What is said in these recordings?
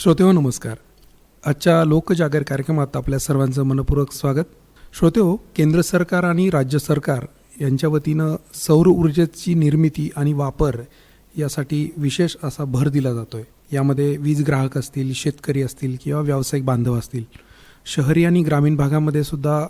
श्रोतेहो नमस्कार. आजच्या लोकजागर कार्यक्रमात आपल्या सर्वांचं मनपूर्वक स्वागत. श्रोतेहो केंद्र सरकार आणि राज्य सरकार यांच्या वतीनं सौर ऊर्जेची निर्मिती आणि वापर यासाठी विशेष असा भर दिला जातो आहे यामध्ये वीज ग्राहक असतील शेतकरी असतील किंवा व्यावसायिक बांधव असतील. शहरी आणि ग्रामीण भागामध्ये सुद्धा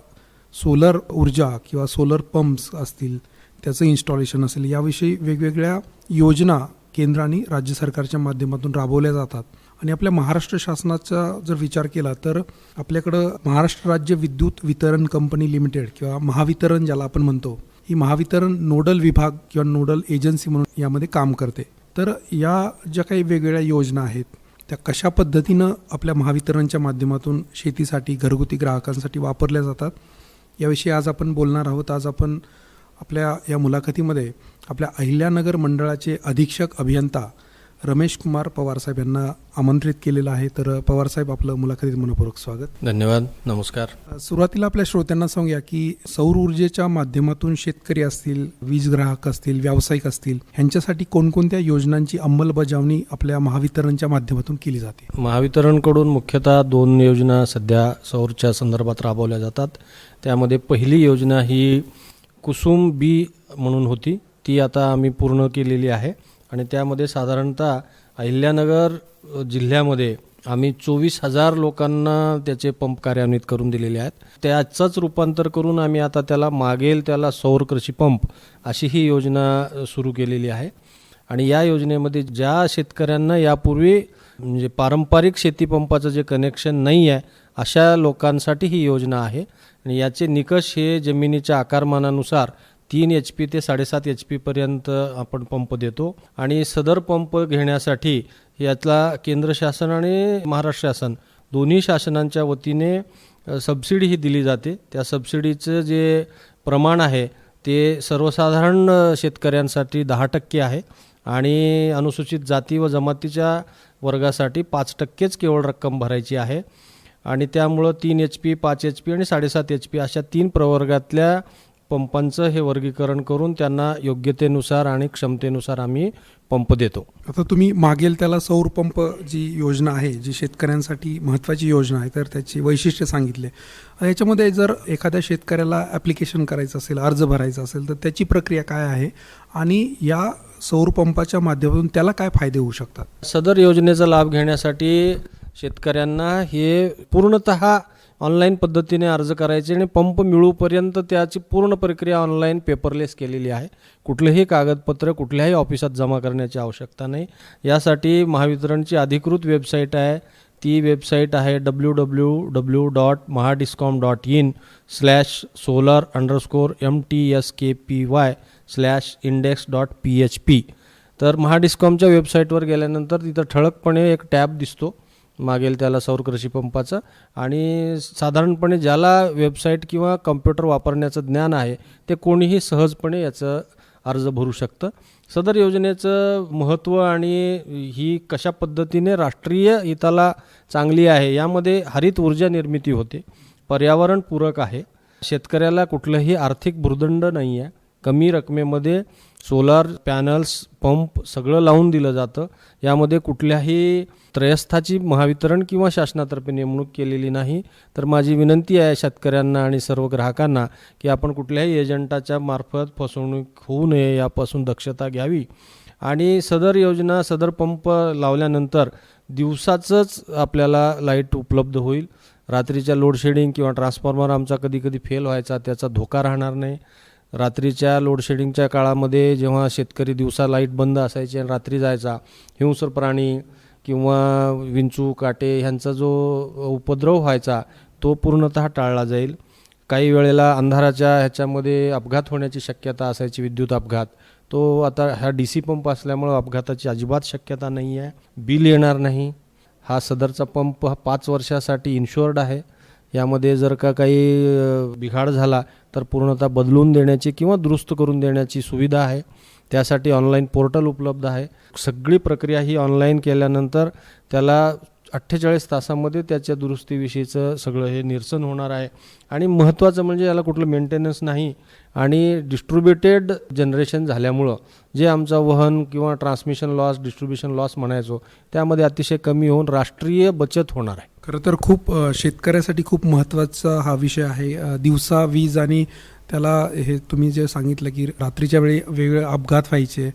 सोलर ऊर्जा किंवा सोलर पंप्स असतील त्याचं इन्स्टॉलेशन असेल याविषयी वेगवेगळ्या योजना केंद्र आणि राज्य सरकारच्या माध्यमातून राबवल्या जातात. आणि आपल्या महाराष्ट्र शासनाचा जर विचार केला तर आपल्याकडं महाराष्ट्र राज्य विद्युत वितरण कंपनी लिमिटेड किंवा महावितरण ज्याला आपण म्हणतो ही महावितरण नोडल विभाग किंवा नोडल एजन्सी म्हणून यामध्ये काम करते. तर या ज्या काही वेगवेगळ्या योजना आहेत त्या कशा पद्धतीनं आपल्या महावितरणच्या माध्यमातून शेतीसाठी घरगुती ग्राहकांसाठी वापरल्या जातात याविषयी आज आपण बोलणार आहोत. आज आपण आपल्या या मुलाखतीमध्ये आपल्या अहिल्यानगर मंडळाचे अधीक्षक अभियंता रमेश कुमार पवारसाहेब यांना आमंत्रित केलेलं आहे. तर पवारसाहेब आपलं मुलाखतीत मनपूर्वक स्वागत. धन्यवाद. नमस्कार. सुरुवातीला आपल्या श्रोत्यांना सांगूया की सौर ऊर्जेच्या माध्यमातून शेतकरी असतील वीज ग्राहक असतील व्यावसायिक असतील ह्यांच्यासाठी कोणकोणत्या योजनांची अंमलबजावणी आपल्या महावितरणच्या माध्यमातून केली जाते? महावितरणकडून मुख्यतः दोन योजना सध्या सौरच्या संदर्भात राबवल्या जातात. त्यामध्ये पहिली योजना ही कुसुम बी म्हणून होती. ती आता आम्ही पूर्ण केलेली आहे. आणि त्यामध्ये साधारणतः अहिल्यानगर जिल्ह्यामध्ये आम्ही चोवीस हजार लोकांना त्याचे पंप कार्यान्वित करून दिलेले आहेत. त्याचंच रूपांतर करून आम्ही आता त्याला मागेल त्याला सौर कृषी पंप अशी ही योजना सुरू केलेली आहे. आणि या योजनेमध्ये ज्या शेतकऱ्यांना यापूर्वी म्हणजे पारंपरिक शेतीपंपाचं जे कनेक्शन नाही आहे अशा लोकांसाठी ही योजना आहे. आणि याचे निकष हे जमिनीच्या आकारमानानुसार तीन एच पी ते साडेसात एच पीपर्यंत आपण पंप देतो. आणि सदर पंप घेण्यासाठी यातला केंद्र शासन आणि महाराष्ट्र शासन दोन्ही शासनांच्या वतीने सबसिडी ही दिली जाते. त्या सबसिडीचं जे प्रमाण आहे ते सर्वसाधारण शेतकऱ्यांसाठी दहा टक्के आहे. आणि अनुसूचित जाती व जमातीच्या वर्गासाठी पाच टक्केच केवळ रक्कम भरायची आहे. आणि त्यामुळं तीन एच पी पाच एच पी आणि साडेसात एच पी अशा तीन प्रवर्गातल्या पंपांचं हे वर्गीकरण करून त्यांना योग्यतेनुसार आणि क्षमतेनुसार आम्ही पंप देतो. आता तुम्ही मागेल त्याला सौर पंप जी योजना आहे जी शेतकऱ्यांसाठी महत्त्वाची योजना आहे तर त्याची वैशिष्ट्य सांगितले. याच्यामध्ये जर एखाद्या शेतकऱ्याला ॲप्लिकेशन करायचं असेल अर्ज भरायचा असेल तर त्याची प्रक्रिया काय आहे आणि या सौर पंपाच्या माध्यमातून त्याला काय फायदे होऊ शकतात? सदर योजनेचा लाभ घेण्यासाठी शेतकऱ्यांना हे पूर्णत ऑनलाईन पद्धतीने अर्ज करायचे आणि पंप मिळूपर्यंत त्याची पूर्ण प्रक्रिया ऑनलाईन पेपरलेस केलेली आहे. कुठलेही कागदपत्र कुठल्याही ऑफिसात जमा करण्याची आवश्यकता नाही. यासाठी महावितरणची अधिकृत वेबसाईट आहे. ती वेबसाईट आहे W W W dot Mahadiscom dot in slash solar underscore M T S K P Y slash index dot P H P तर महाडिस्कॉमच्या वेबसाईटवर गेल्यानंतर तिथं ठळकपणे एक टॅब दिसतो. मागेल त्याला सौर कृषी पंपाचं. आणि साधारणपणे ज्याला वेबसाईट किंवा कम्प्युटर वापरण्याचं ज्ञान आहे ते कोणीही सहजपणे याचं अर्ज भरू शकतं. सदर योजनेचं महत्त्व आणि ही कशा पद्धतीने राष्ट्रीय हिताला चांगली आहे यामध्ये हरित ऊर्जा निर्मिती होते. पर्यावरणपूरक आहे. शेतकऱ्याला कुठलंही आर्थिक भूर्दंड नाही आहे कमी रकमेमध्ये सोलार पॅनल्स पंप सगळं लावून दिलं जातं. यामध्ये कुठल्याही त्रयस्थाची महावितरण किंवा शासनातर्फे नेमणूक केलेली नाही. तर माझी विनंती आहे शेतकऱ्यांना आणि सर्व ग्राहकांना की आपण कुठल्याही एजंटाच्या मार्फत फसवणूक होऊ नये यापासून दक्षता घ्यावी. आणि सदर योजना सदर पंप लावल्यानंतर दिवसाचंच आपल्याला लाइट उपलब्ध होईल. रात्रीच्या लोडशेडिंग किंवा ट्रान्सफॉर्मर आमचा कधी कधी फेल व्हायचा त्याचा धोका राहणार नाही. रात्रीच्या लोडशेडिंगच्या काळामध्ये जेव्हा शेतकरी दिवसा लाइट बंद असायची आणि रात्री जायचा हिंसर प्राणी किंवा विंचू काटे ह्यांचा जो उपद्रव व्हायचा तो पूर्णतः टाळला जाईल. काही वेळेला अंधाराच्या ह्याच्यामध्ये अपघात होण्याची शक्यता असायची विद्युत अपघात. तो आता हा डी सी पंप असल्यामुळं अपघाताची अजिबात शक्यता नाही आहे बिल येणार नाही. हा सदरचा पंप हा पाच वर्षासाठी इन्शुअर्ड आहे. यामध्ये जर का काही बिघाड झाला तर पूर्णतः बदलून देण्याची किंवा दुरुस्त करून देण्याची सुविधा आहे. त्यासाठी ऑनलाईन पोर्टल उपलब्ध आहे. सगळी प्रक्रिया ही ऑनलाईन केल्यानंतर त्याला अठ्ठेचाळीस तासामध्ये त्याच्या दुरुस्तीविषयीचं सगळं हे निरसन होणार आहे. आणि महत्त्वाचं म्हणजे याला कुठलं मेंटेनन्स नाही आणि डिस्ट्रीब्युटेड जनरेशन झाल्यामुळं जे आमचा वहन किंवा ट्रान्समिशन लॉस डिस्ट्रीब्युशन लॉस म्हणायचो त्यामध्ये अतिशय कमी होऊन राष्ट्रीय बचत होणार आहे. खरं तर खूप शेतकऱ्यासाठी खूप महत्त्वाचा हा विषय आहे. दिवसा वीज आणि त्याला हे तुम्ही जे सांगितलं की रात्रीच्या वेळी वेगळे अपघात व्हायचे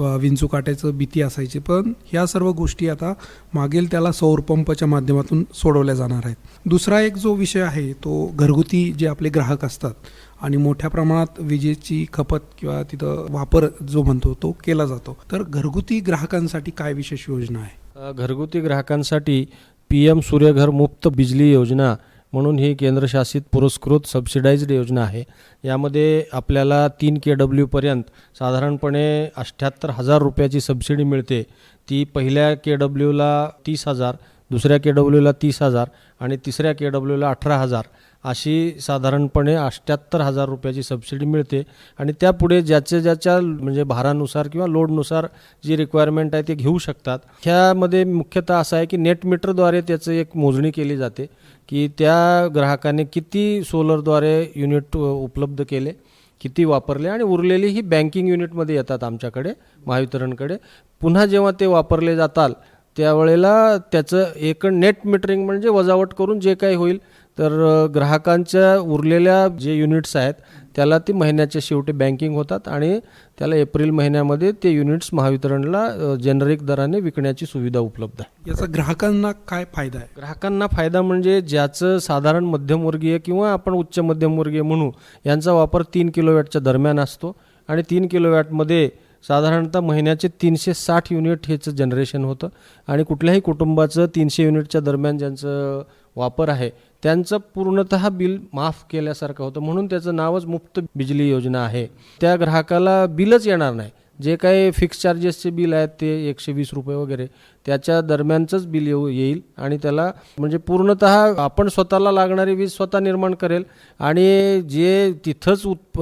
विंचू काट्याचं भीती असायची. पण ह्या सर्व गोष्टी आता मागेल त्याला सौर पंपाच्या माध्यमातून सोडवल्या जाणार आहेत. दुसरा एक जो विषय आहे तो घरगुती जे आपले ग्राहक असतात आणि मोठ्या प्रमाणात विजेची खपत किंवा तिथं वापर जो म्हणतो तो केला जातो. तर घरगुती ग्राहकांसाठी काय विशेष योजना आहे? घरगुती ग्राहकांसाठी पी एम सूर्यघर मुक्त बिजली योजना म्हणून ही केंद्रशासित पुरस्कृत सबसिडाईज्ड योजना आहे. यामध्ये आपल्याला तीन के डब्ल्यूपर्यंत साधारणपणे अठ्ठ्याहत्तर हजार रुपयाची सबसिडी मिळते. ती पहिल्या के डब्ल्यूला तीस हजार दुसऱ्या के डब्ल्यूला तीस हजार आणि तिसऱ्या के डब्ल्यूला अठरा हजार. अशी साधारणपणे अठ्ठ्याहत्तर हजार रुपयाची सबसिडी मिळते. आणि त्यापुढे ज्याच्या ज्याच्या म्हणजे भारानुसार किंवा लोडनुसार जी रिक्वायरमेंट आहे ते घेऊ शकतात. ह्यामध्ये मुख्यतः असं आहे की नेट मीटरद्वारे त्याचं एक मोजणी केली जाते की त्या ग्राहकाने किती सोलरद्वारे युनिट उपलब्ध केले किती वापरले आणि उरलेली ही बँकिंग युनिटमध्ये येतात आमच्याकडे महावितरणकडे. पुन्हा जेव्हा ते वापरले जाताल त्यावेळेला त्याचं एक नेट मीटरिंग म्हणजे वजावट करून जे काही होईल तर ग्राहकांच्या उरलेल्या जे युनिट्स आहेत त्याला ती महिन्याच्या शेवटी बँकिंग होतात आणि त्याला एप्रिल महिन्यामध्ये ते युनिट्स महावितरणला जेनरिक दराने विकण्याची सुविधा उपलब्ध आहे. याचा ग्राहकांना काय फायदा आहे? ग्राहकांना फायदा म्हणजे ज्याचं साधारण मध्यमवर्गीय किंवा आपण उच्च मध्यमवर्गीय म्हणू यांचा वापर तीन किलोवॅटच्या दरम्यान असतो आणि तीन किलोवॅटमध्ये साधारणतः महिन्याचे तीनशे साठ युनिट ह्याचं जनरेशन होतं आणि कुठल्याही कुटुंबाचं तीनशे युनिटच्या दरम्यान ज्यांचं वापर आहे. त्यांचं पूर्णतः बिल माफ केल्यासारखं होतं. म्हणून त्याचं नावच मुक्त बिजली योजना आहे. त्या ग्राहकाला बिलच येणार नाही. जे काही फिक्स चार्जेसचे बिल आहेत ते एकशे वीस रुपये वगैरे त्याच्या दरम्यानचंच बिल येऊ येईल आणि त्याला म्हणजे पूर्णतः आपण स्वतःला लागणारी वीज स्वतः निर्माण करेल आणि जे तिथंच उत्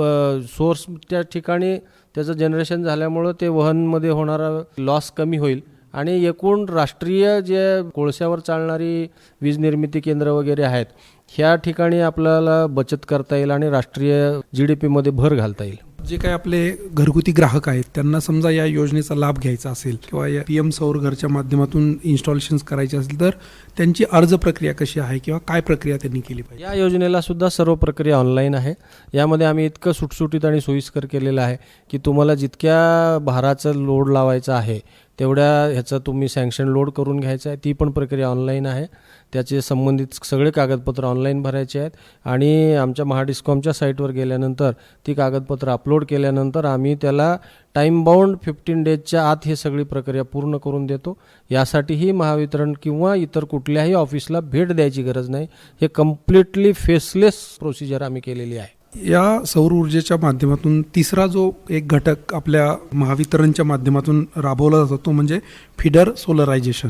सोर्स त्या ठिकाणी त्याचं जनरेशन झाल्यामुळं ते वहनमध्ये होणारा लॉस कमी होईल. आणि एकूण राष्ट्रीय जे कोळशावर चालणारी वीज निर्मिती केंद्र वगैरे आहेत ह्या ठिकाणी आपल्याला बचत करता येईल आणि राष्ट्रीय जी डी पीमध्ये भर घालता येईल. जे काही आपले घरगुती ग्राहक आहेत त्यांना समजा या योजनेचा लाभ घ्यायचा असेल किंवा या पी एम सौर घरच्या माध्यमातून इन्स्टॉलेशन्स करायचे असेल तर त्यांची अर्ज प्रक्रिया कशी आहे किंवा काय प्रक्रिया त्यांनी केली पाहिजे? या योजनेला सुद्धा सर्व प्रक्रिया ऑनलाईन आहे. यामध्ये आम्ही इतकं सुटसुटीत आणि सोयीस्कर केलेलं आहे की तुम्हाला जितक्या भाराचं लोड लावायचं आहे तेवढ्या ह्याचं तुम्ही सँक्शन लोड करून घ्यायचं आहे. ती पण प्रक्रिया ऑनलाईन आहे. त्याचे संबंधित सगळे कागदपत्र ऑनलाईन भरायचे आहेत. आणि आमच्या महाडिस्कॉमच्या साईटवर गेल्यानंतर ती कागदपत्र अपलोड केल्यानंतर आम्ही त्याला टाईम बाउंड फिफ्टीन डेजच्या आत ही सगळी प्रक्रिया पूर्ण करून देतो. यासाठीही महावितरण किंवा इतर कुठल्याही ऑफिसला भेट द्यायची गरज नाही. हे कम्प्लिटली फेसलेस प्रोसिजर आम्ही केलेली आहे. या सौर ऊर्जेच्या माध्यमातून तिसरा जो एक घटक आपल्या महावितरणच्या माध्यमातून राबवला जातो तो म्हणजे फिडर सोलरायझेशन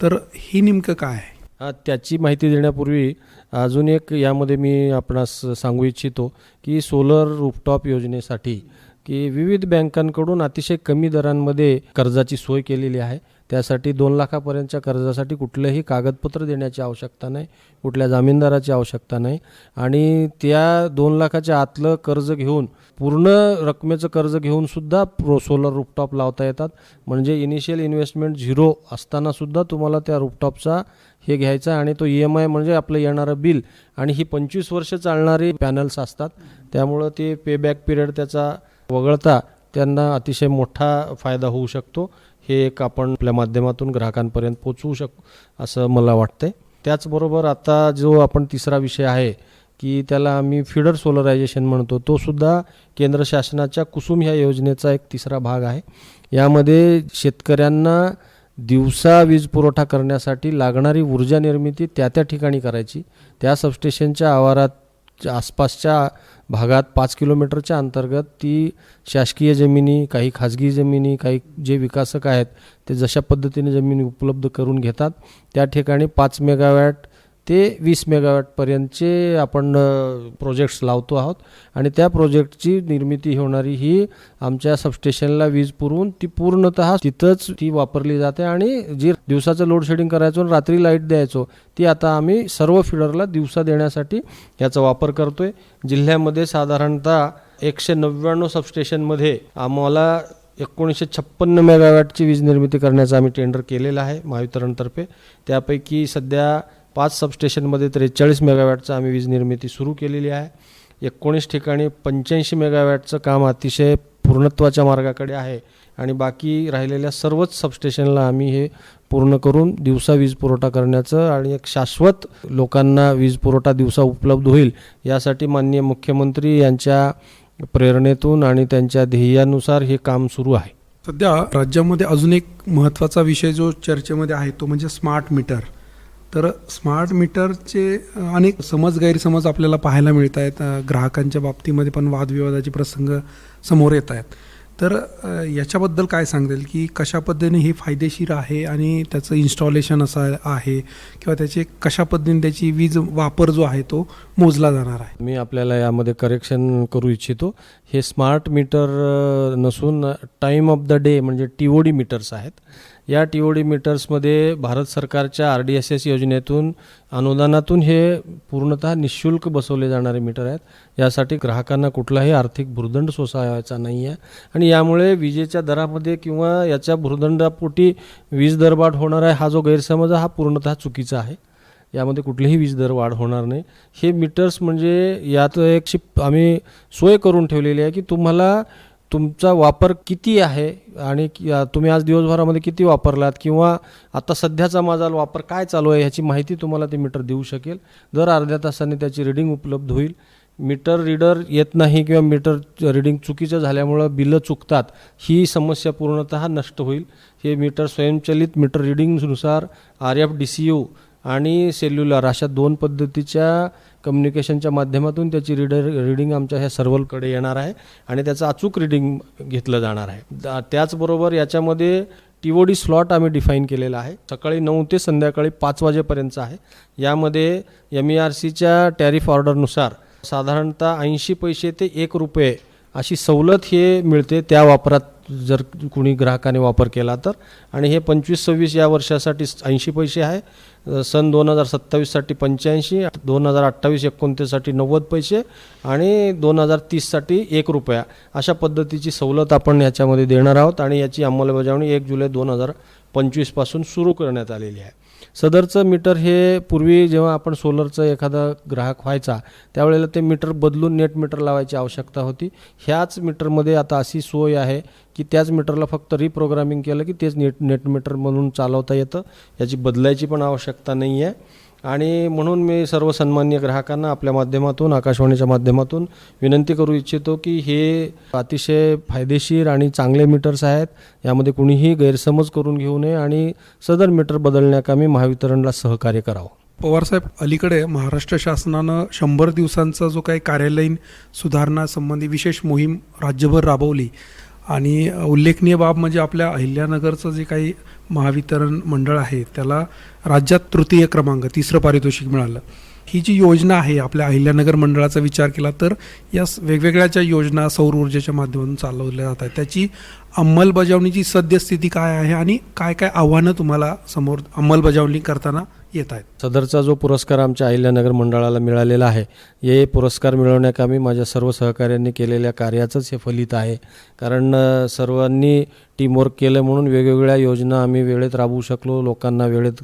तर ही नेमकं काय आहे? त्याची माहिती देण्यापूर्वी अजून एक यामध्ये मी आपणास सांगू इच्छितो की सोलर रूफटॉप योजनेसाठी की विविध बँकांकडून अतिशय कमी दरांमध्ये कर्जाची सोय केलेली आहे. त्यासाठी दोन लाखापर्यंतच्या कर्जासाठी कुठलंही कागदपत्र देण्याची आवश्यकता नाही कुठल्या जामीनदाराची आवश्यकता नाही. आणि त्या दोन लाखाच्या आतलं कर्ज घेऊन पूर्ण रकमेचं कर्ज घेऊनसुद्धा प्रो सोलर रूपटॉप लावता येतात. म्हणजे इनिशियल इन्व्हेस्टमेंट झिरो असतानासुद्धा तुम्हाला त्या रूपटॉपचा हे घ्यायचा आणि तो ई एम आय म्हणजे आपलं येणारं बिल आणि ही पंचवीस वर्ष चालणारी पॅनल्स असतात. त्यामुळं ते पेबॅक पिरियड त्याचा वगळता त्यांना अतिशय मोठा फायदा होऊ शकतो. हे एक आपण आपल्या माध्यमातून ग्राहकांपर्यंत पोचवू शकू असं मला वाटतंय. त्याचबरोबर आता जो आपण तिसरा विषय आहे की त्याला आम्ही फिडर सोलरायझेशन म्हणतो तो सुद्धा केंद्र शासनाच्या कुसुम ह्या योजनेचा एक तिसरा भाग आहे. यामध्ये शेतकऱ्यांना दिवसा वीज पुरवठा करण्यासाठी लागणारी ऊर्जा निर्मिती त्या त्या ठिकाणी करायची. त्या सबस्टेशनच्या आवारात आसपासच्या भागात पाच किलोमीटरच्या अंतर्गत ती शासकीय जमिनी काही खाजगी जमिनी काही जे विकासक आहेत ते जशा पद्धतीने जमिनी उपलब्ध करून घेतात त्या ठिकाणी पाच मेगावॅट ते वीस मेगावॅटपर्यंतचे आपण प्रोजेक्ट्स लावतो आहोत. आणि त्या प्रोजेक्टची निर्मिती होणारी ही आमच्या सबस्टेशनला वीज पुरवून ती पूर्णतः तिथंच ती वापरली जाते आणि जी दिवसाचं लोड शेडिंग करायचो आणि रात्री लाइट द्यायचो ती आता आम्ही सर्व फिडरला दिवसा देण्यासाठी याचा वापर करतोय. जिल्ह्यामध्ये साधारणतः एकशे नव्याण्णव सबस्टेशनमध्ये आम्हाला एकोणीसशे छप्पन्न मेगावॅटची वीज निर्मिती करण्याचं आम्ही टेंडर केलेलं आहे महावितरणतर्फे. त्यापैकी सध्या पाच सबस्टेशनमध्ये त्रेचाळीस मेगावॅटचं आम्ही वीज निर्मिती सुरू केलेली आहे. एकोणीस ठिकाणी पंच्याऐंशी मेगावॅटचं काम अतिशय पूर्णत्वाच्या मार्गाकडे आहे आणि बाकी राहिलेल्या सर्वच सबस्टेशनला आम्ही हे पूर्ण करून दिवसा वीज पुरवठा करण्याचं आणि एक शाश्वत लोकांना वीज पुरवठा दिवसा उपलब्ध होईल यासाठी माननीय मुख्यमंत्री यांच्या प्रेरणेतून आणि त्यांच्या ध्येयानुसार हे काम सुरू आहे. सध्या राज्यामध्ये अजून एक महत्त्वाचा विषय जो चर्चेमध्ये आहे तो म्हणजे स्मार्ट मीटर. तर स्मार्ट मीटरचे अनेक समज गैरसमज आपल्याला पाहायला मिळत आहेत. ग्राहकांच्या बाबतीमध्ये पण वादविवादाचे प्रसंग समोर येत आहेत. तर याच्याबद्दल काय सांगेल की कशा पद्धतीने हे फायदेशीर आहे आणि त्याचं इन्स्टॉलेशन असं आहे किंवा त्याचे कशा पद्धतीने त्याची वीज वापर जो आहे तो मोजला जाणार आहे? मी आपल्याला यामध्ये करेक्शन करू इच्छितो. हे स्मार्ट मीटर नसून टाईम ऑफ द डे म्हणजे टी ओ डी मीटर्स आहेत. या टी ओ डी मीटर्समध्ये भारत सरकारच्या आर डी एस एस योजनेतून अनुदानातून हे पूर्णतः निशुल्क बसवले जाणारे मीटर आहेत. यासाठी ग्राहकांना कुठलाही आर्थिक भुर्दंड सोसावायचा नाही आहे आणि यामुळे विजेच्या दरामध्ये किंवा याच्या भुर्दंडापोटी वीज दरवाढ होणार आहे हा जो गैरसमज हा पूर्णतः चुकीचा आहे. यामध्ये कुठलीही वीज दर वाढ होणार नाही. हे मीटर्स म्हणजे यात एक शिप आम्ही सोय करून ठेवलेली आहे की तुम्हाला तुमचा वापर किती आहे आणि तुम्ही आज दिवसभरामध्ये किती वापरलात किंवा आता सध्याचा माझा वापर काय चालू आहे ह्याची माहिती तुम्हाला ते मीटर देऊ शकेल. दर अर्ध्या तासाने त्याची रिडिंग उपलब्ध होईल. मीटर रीडर येत नाही किंवा मीटर रिडिंग चुकीचं झाल्यामुळं बिलं चुकतात ही समस्या पूर्णतः नष्ट होईल. हे मीटर स्वयंचलित meter रिडिंगनुसार R F D C U आणि सेल्युलर अशा दोन पद्धतीच्या कम्युनिकेशनच्या माध्यमातून त्याची रीडर रिडिंग आमच्या ह्या सर्व्हरकडे येणार आहे आणि त्याचं अचूक रिडिंग घेतलं जाणार आहे. त्याचबरोबर याच्यामध्ये टी ओ डी स्लॉट आम्ही डिफाईन केलेला आहे. सकाळी नऊ ते संध्याकाळी पाच वाजेपर्यंतचा आहे. यामध्ये एम ई आर सीच्या टॅरिफ ऑर्डरनुसार साधारणतः ऐंशी पैसे ते एक रुपये अशी सवलत हे मिळते त्या वापरात. जर कुणी ग्राहकाने वापर केला तर. आणि हे पंचवीस सव्वीस या वर्षासाठी ऐंशी पैसे आहे. सन दोन हजार सत्तावीससाठी पंच्याऐंशी दोन हजार अठ्ठावीस एकोणतीससाठी नव्वद पैसे आणि दोन हजार तीससाठी एक रुपया. अशा पद्धतीची सवलत आपण याच्यामध्ये देणार आहोत आणि याची अंमलबजावणी एक जुलै दोन हजार पंचवीसपासून सुरू करण्यात आलेली आहे. सदरचं मीटर हे पूर्वी जेव्हा आपण सोलरचं एखादा ग्राहक व्हायचा त्यावेळेला ते मीटर बदलून नेट मीटर लावायची आवश्यकता होती. ह्याच मीटरमध्ये आता अशी सोय आहे की त्याच मीटरला फक्त रिप्रोग्रामिंग केलं की तेच नेट नेट मीटर म्हणून चालवता येतं. याची बदलायची पण आवश्यकता नाही आहे आणि म्हणून मी सर्व सन्मान्य ग्राहकांना आपल्या माध्यमातून आकाशवाणीच्या माध्यमातून विनंती करू इच्छितो की हे अतिशय फायदेशीर आणि चांगले मीटर्स आहेत. यामध्ये कुणीही गैरसमज करून घेऊ नये आणि सदर मीटर बदलण्याकामी महावितरणला सहकार्य करावं. पवारसाहेब अलीकडे महाराष्ट्र शासनानं शंभर दिवसांचा जो काही कार्यालयीन सुधारणासंबंधी विशेष मोहीम राज्यभर राबवली. आणि उल्लेखनीय बाब म्हणजे आपल्या अहिल्यानगरचं जे काही महावितरण मंडळ आहे त्याला राज्यात तृतीय क्रमांक तिसरं पारितोषिक मिळालं. ही जी योजना आहे आपल्या अहिल्यानगर मंडळाचा विचार केला तर या वेगवेगळ्या ज्या योजना सौर ऊर्जेच्या माध्यमातून चालवल्या जात आहेत त्याची अंमलबजावणीची सद्यस्थिती काय आहे आणि काय काय आव्हानं तुम्हाला समोर अंमलबजावणी करताना येत आहेत सदरचा जो पुरस्कार आमच्या अहिल्यानगर मंडळाला मिळालेला आहे हे पुरस्कार मिळवण्याकामी माझ्या सर्व सहकाऱ्यांनी केलेल्या कार्याचंच हे फलित आहे. कारण सर्वांनी टीमवर्क केलं म्हणून वेगवेगळ्या योजना आम्ही वेळेत राबवू शकलो लोकांना वेळेत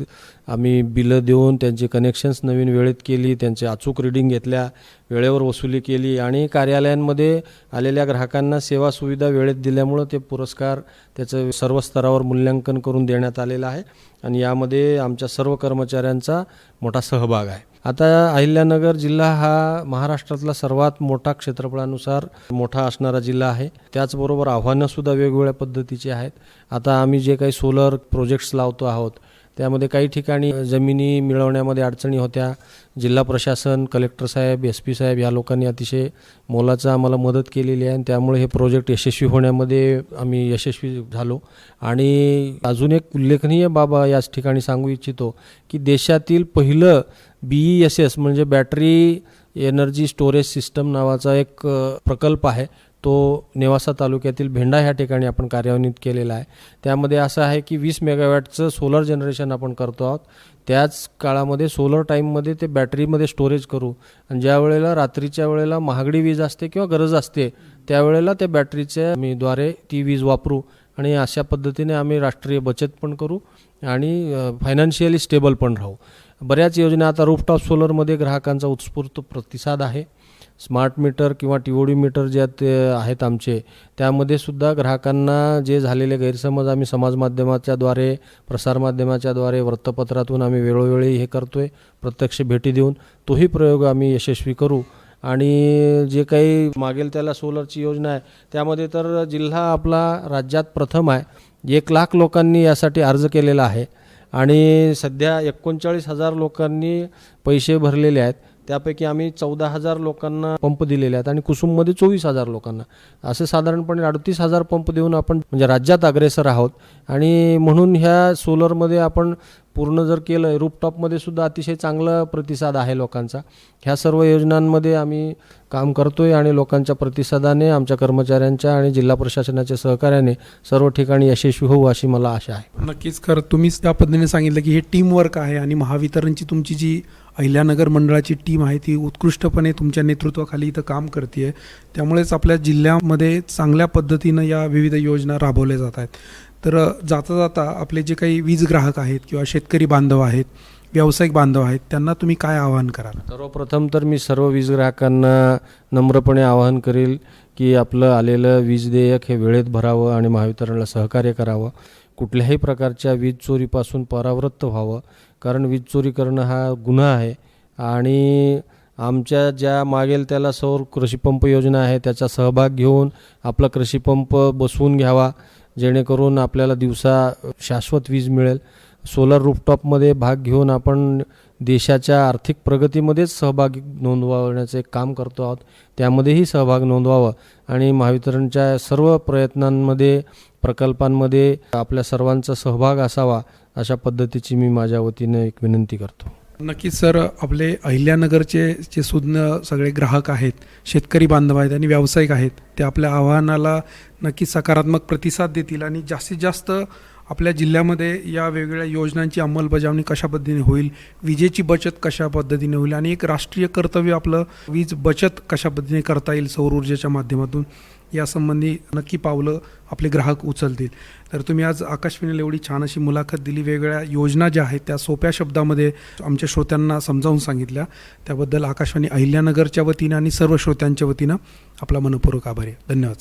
आम्ही बिलं देऊन त्यांची कनेक्शन्स नवीन वेळेत केली त्यांचे अचूक रिडिंग घेतल्या वेळेवर वसुली केली आणि कार्यालयांमध्ये आलेल्या ग्राहकांना सेवा सुविधा वेळेत दिल्यामुळं ते पुरस्कार त्याचं सर्व स्तरावर मूल्यांकन करून देण्यात आलेलं आहे आणि यामध्ये आमच्या सर्व कर्मचाऱ्यांचा मोठा सहभाग आहे. आता अहिल्यानगर जिल्हा हा महाराष्ट्रातला सर्वात मोठा क्षेत्रफळानुसार मोठा असणारा जिल्हा आहे. त्याचबरोबर आव्हानंसुद्धा वेगवेगळ्या पद्धतीची आहेत. आता आम्ही जे काही सोलर प्रोजेक्ट्स लावतो आहोत त्यामध्ये काही ठिकाणी जमिनी मिळवण्यामध्ये अडचणी होत्या. जिल्हा प्रशासन कलेक्टर साहेब एस पी साहेब या लोकांनी अतिशय मोलाचा आम्हाला मदत केलेली आहे आणि त्यामुळे हे प्रोजेक्ट यशस्वी होण्यामध्ये आम्ही यशस्वी झालो. आणि अजून एक उल्लेखनीय बाबा याच ठिकाणी सांगू इच्छितो की देशातील पहिलं बी ई एस एस म्हणजे बॅटरी एनर्जी स्टोरेज सिस्टम नावाचा एक प्रकल्प आहे. तो नेवासा तालुक्यातील भेंडा ह्या ठिकाणी आपण कार्यान्वित केलेला आहे. त्यामध्ये असं आहे की वीस मेगावॅटचं सोलर जनरेशन आपण करतो आहोत. त्याच काळामध्ये सोलर टाईममध्ये ते बॅटरीमध्ये स्टोरेज करू. आणि ज्या वेळेला रात्रीच्या वेळेला महागडी वीज असते किंवा गरज असते त्यावेळेला त्या बॅटरीच्या मी द्वारे ती वीज वापरू. आणि अशा पद्धतीने आम्ही राष्ट्रीय बचत पण करू आणि फायनान्शियली स्टेबल पण राहू. बऱ्याच योजना आता रूफटॉप सोलरमध्ये ग्राहकांचा उत्स्फूर्त प्रतिसाद आहे. स्मार्ट मीटर किंवा टी ओ डी मीटर जे ते आहेत आमचे त्यामध्ये सुद्धा ग्राहकांना जे झालेले गैरसमज आम्ही समाजमाध्यमाच्याद्वारे प्रसारमाध्यमाच्याद्वारे वृत्तपत्रातून आम्ही वेळोवेळी हे करतो आहे प्रत्यक्ष भेटी देऊन तोही प्रयोग आम्ही यशस्वी करू. आणि जे काही मागेल त्याला सोलरची योजना आहे त्यामध्ये तर जिल्हा आपला राज्यात प्रथम आहे. एक लाख लोकांनी यासाठी अर्ज केलेला आहे. आणि सध्या एकोणचाळीस हजार लोकांनी पैसे भरलेले आहेत. त्यापैकी आम्ही चौदा हजार लोकांना पंप दिलेले आहेत आणि कुसुममध्ये चोवीस हजार लोकांना. असे साधारणपणे अडतीस हजार पंप देऊन आपण म्हणजे राज्यात अग्रेसर आहोत. आणि म्हणून ह्या सोलरमध्ये आपण पूर्ण जर केलं आहे रूपटॉपमध्ये सुद्धा अतिशय चांगला प्रतिसाद आहे लोकांचा. ह्या सर्व योजनांमध्ये आम्ही काम करतो आहे आणि लोकांच्या प्रतिसादाने आमच्या कर्मचाऱ्यांच्या आणि जिल्हा प्रशासनाच्या सहकार्याने सर्व ठिकाणी यशस्वी होऊ अशी मला आशा आहे. नक्कीच खरं तुम्हीच त्या पद्धतीने सांगितलं की हे टीम वर्क आहे आणि महावितरणची तुमची जी अहिल्यानगर मंडळाची टीम आहे ती उत्कृष्टपणे तुमच्या नेतृत्वाखाली इथं काम करते आहे त्यामुळेच आपल्या जिल्ह्यामध्ये चांगल्या पद्धतीनं या विविध योजना राबवल्या जात आहेत. तर जाता जाता आपले जे काही वीज ग्राहक आहेत किंवा शेतकरी बांधव आहेत व्यावसायिक बांधव आहेत त्यांना तुम्ही काय आवाहन कराल? सर्वप्रथम तर मी सर्व वीज ग्राहकांना नम्रपणे आवाहन करेल की आपलं आलेलं वीज देयक हे वेळेत भरावं आणि महावितरणला सहकार्य करावं. कुठल्याही प्रकारच्या वीज चोरीपासून परावृत्त व्हावं कारण वीज चोरी करणं हा गुन्हा आहे. आणि आमच्या ज्या मागेल त्याला सौर कृषीपंप योजना आहे त्याचा सहभाग घेऊन आपला कृषीपंप बसवून घ्यावा. जेणेकरून आपल्याला दिवसा शाश्वत वीज मिळेल. सोलर रूफटॉपमध्ये भाग घेऊन आपण देशाच्या आर्थिक प्रगतीमध्येच सहभाग नोंदवण्याचे काम करतो आहोत. त्यामध्येही सहभाग नोंदवावा आणि महावितरणच्या सर्व प्रयत्नांमध्ये प्रकल्पांमध्ये आपल्या सर्वांचा सहभाग असावा अशा पद्धतीची मी माझ्या वतीनं एक विनंती करतो. नक्कीच सर आपले अहिल्यानगरचे जे सुज्ञ सगळे ग्राहक आहेत शेतकरी बांधव आहेत आणि व्यावसायिक आहेत ते आपल्या आव्हानाला नक्कीच सकारात्मक प्रतिसाद देतील आणि जास्तीत जास्त आपल्या जिल्ह्यामध्ये या वेगवेगळ्या योजनांची अंमलबजावणी कशा पद्धतीने होईल विजेची बचत कशा पद्धतीने होईल आणि एक राष्ट्रीय कर्तव्य आपलं वीज बचत कशा पद्धतीने करता येईल सौर ऊर्जेच्या माध्यमातून यासंबंधी नक्की पावलं आपले ग्राहक उचलतील. तर तुम्ही आज आकाशवाणीला एवढी छान अशी मुलाखत दिली. वेगवेगळ्या योजना ज्या आहेत त्या सोप्या शब्दामध्ये आमच्या श्रोत्यांना समजावून सांगितल्या. त्याबद्दल आकाशवाणी अहिल्यानगरच्या वतीनं आणि सर्व श्रोत्यांच्या वतीनं आपला मनपूर्वक आभार आहे. धन्यवाद